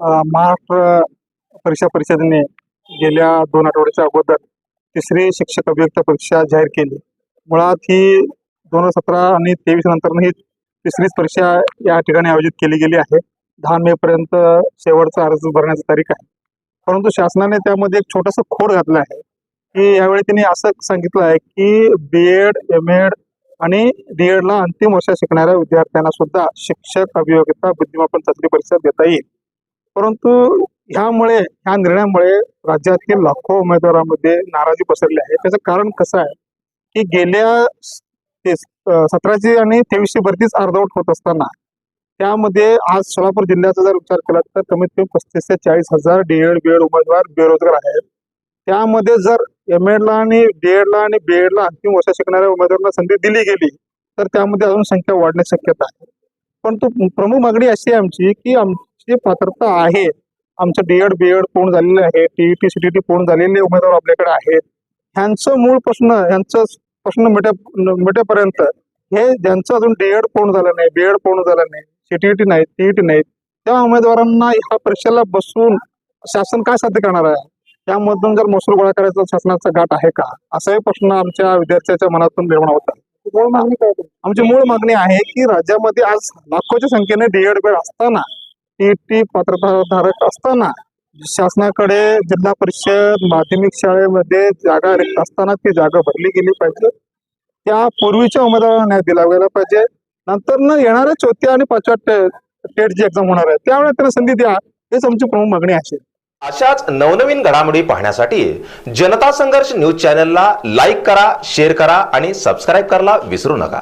महाराष्ट्र परीक्षा परिषदेने गेल्या दोन आठवड्याच्या अगोदर तिसरी शिक्षक अभियुक्त परीक्षा जाहीर केली. मुळात ही दोन हजार सतरा आणि तेवीस नंतर ही तिसरीच परीक्षा या ठिकाणी आयोजित केली गेली आहे. दहा मे पर्यंत शेवटचा अर्ज भरण्याची तारीख आहे. परंतु शासनाने त्यामध्ये एक छोटंसं खोड घातला आहे. की यावेळी त्यांनी असं सांगितलं आहे की बी एड एम एड आणि डी एडला अंतिम वर्षात शिकणाऱ्या विद्यार्थ्यांना सुद्धा शिक्षक अभियोगिता बुद्धिमापन चाचणी परीक्षा देता येईल. परंतु ह्यामुळे ह्या निर्णयामुळे राज्यातील लाखो उमेदवारांमध्ये नाराजी पसरली आहे. त्याचं कारण कसं आहे की गेल्या सतराची आणि तेवीसची भरतीच अर्धवट होत असताना त्यामध्ये आज सोलापूर जिल्ह्याचा जर विचार केला तर कमीत कमी पस्तीस ते चाळीस हजार डी एड बी एड उमेदवार बेरोजगार आहेत. त्यामध्ये जर एम एडला आणि डीएडला आणि बीएडला अंतिम वर्ष शिकणाऱ्या उमेदवारांना संधी दिली गेली तर त्यामध्ये अजून संख्या वाढण्याची शक्यता आहे. परंतु प्रमुख मागणी अशी आहे आमची की आमची पात्रता आहे. आमचं डी एड बी एड पूर्ण झालेलं आहे. T T C T T पूर्ण झालेले उमेदवार आपल्याकडे आहेत. ह्यांचं मूळ प्रश्न ह्यांचं प्रश्न मिटे मिटेपर्यंत हे ज्यांचं अजून डी एड पूर्ण झालं नाही बी एड पूर्ण झालं नाही सीटीईटी नाही टीईटी नाही त्या उमेदवारांना ह्या परीक्षेला बसून शासन काय साध्य करणार आहे? त्यामधून जर महसूल गोळा करायचा शासनाचा गाठ आहे का? असाही प्रश्न आमच्या विद्यार्थ्याच्या मनातून निर्माण होत आहे. मूळ मागणी काय आहे? आमची मूळ मागणी आहे की राज्यामध्ये आज लाखोच्या संख्येने डी एड बेड असताना टीईटी पात्रताधारक असताना शासनाकडे जिल्हा परिषद माध्यमिक शाळेमध्ये जागा रिक्त असताना ती जागा भरली गेली पाहिजे. त्या पूर्वीच्या उमेदवारांना न्याय दिला गेला पाहिजे. नंतर न येणाऱ्या चौथ्या आणि पाचव्या टेटची टेट एक्झाम होणार आहे त्यावेळेला त्यांना संधी द्या. हेच आमची प्रमुख मागणी असेल अशाच नवनवीन घडामोडी पाहण्यासाठी जनता संघर्ष न्यूज चॅनलला लाईक करा शेअर करा आणि सबस्क्राईब करायला विसरू नका.